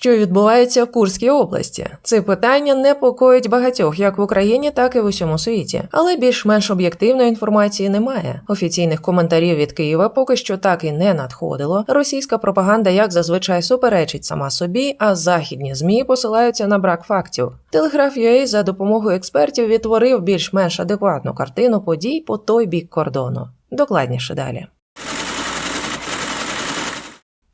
Що відбувається в Курській області? Це питання непокоїть багатьох як в Україні, так і в усьому світі. Але більш-менш об'єктивної інформації немає. Офіційних коментарів від Києва поки що так і не надходило. Російська пропаганда, як зазвичай, суперечить сама собі, а західні змі посилаються на брак фактів. Телеграф UA за допомогою експертів відтворив більш-менш адекватну картину подій по той бік кордону. Докладніше далі.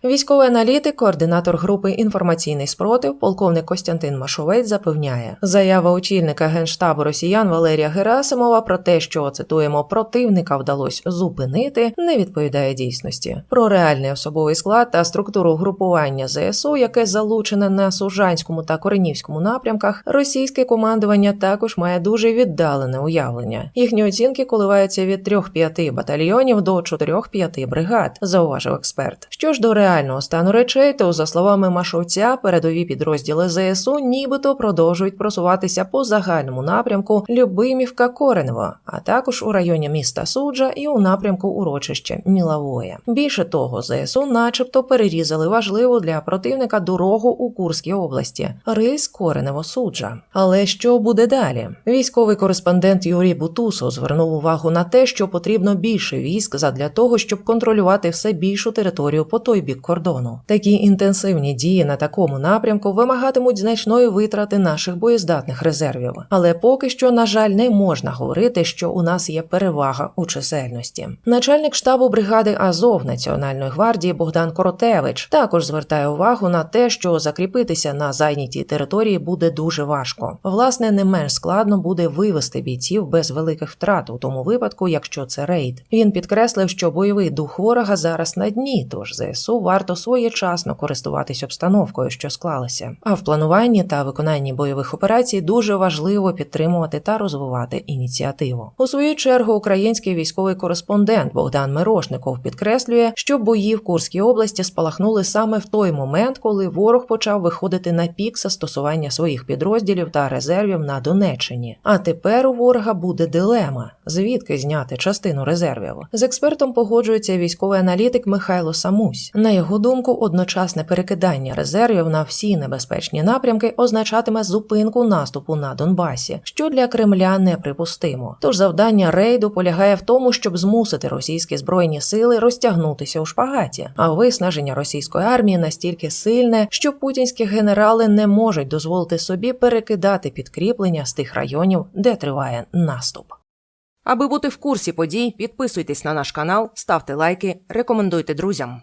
Військовий аналітик, координатор групи інформаційний спротив, полковник Костянтин Машовець запевняє, заява очільника генштабу росіян Валерія Герасимова про те, що цитуємо противника вдалося зупинити, не відповідає дійсності. Про реальний особовий склад та структуру групування ЗСУ, яке залучене на Сужанському та Коренівському напрямках, російське командування також має дуже віддалене уявлення. Їхні оцінки коливаються від 3-5 батальйонів до 4-5 бригад, зауважив експерт. Що ж до реального реального стану речей, то за словами Машовця, передові підрозділи ЗСУ нібито продовжують просуватися по загальному напрямку Любимівка Коренево, а також у районі міста Суджа і у напрямку урочища Мілавоє. Більше того, ЗСУ, начебто, перерізали важливу для противника дорогу у Курській області рис Коренево Суджа. Але що буде далі? Військовий кореспондент Юрій Бутусов звернув увагу на те, що потрібно більше військ задля того, щоб контролювати все більшу територію по той бік кордону. Такі інтенсивні дії на такому напрямку вимагатимуть значної витрати наших боєздатних резервів. Але поки що, на жаль, не можна говорити, що у нас є перевага у чисельності. Начальник штабу бригади Азов Національної гвардії Богдан Коротевич також звертає увагу на те, що закріпитися на зайнятій території буде дуже важко. Власне, не менш складно буде вивести бійців без великих втрат у тому випадку, якщо це рейд. Він підкреслив, що бойовий дух ворога зараз на дні, тож ЗСУ варто своєчасно користуватись обстановкою, що склалася. А в плануванні та виконанні бойових операцій дуже важливо підтримувати та розвивати ініціативу. У свою чергу український військовий кореспондент Богдан Мирошников підкреслює, що бої в Курській області спалахнули саме в той момент, коли ворог почав виходити на пік застосування своїх підрозділів та резервів на Донеччині. А тепер у ворога буде дилема: звідки зняти частину резервів. З експертом погоджується військовий аналітик Михайло Самусь. На його думку, одночасне перекидання резервів на всі небезпечні напрямки означатиме зупинку наступу на Донбасі, що для Кремля неприпустимо. Тож завдання рейду полягає в тому, щоб змусити російські збройні сили розтягнутися у шпагаті, а виснаження російської армії настільки сильне, що путінські генерали не можуть дозволити собі перекидати підкріплення з тих районів, де триває наступ. Аби бути в курсі подій, підписуйтесь на наш канал, ставте лайки, рекомендуйте друзям.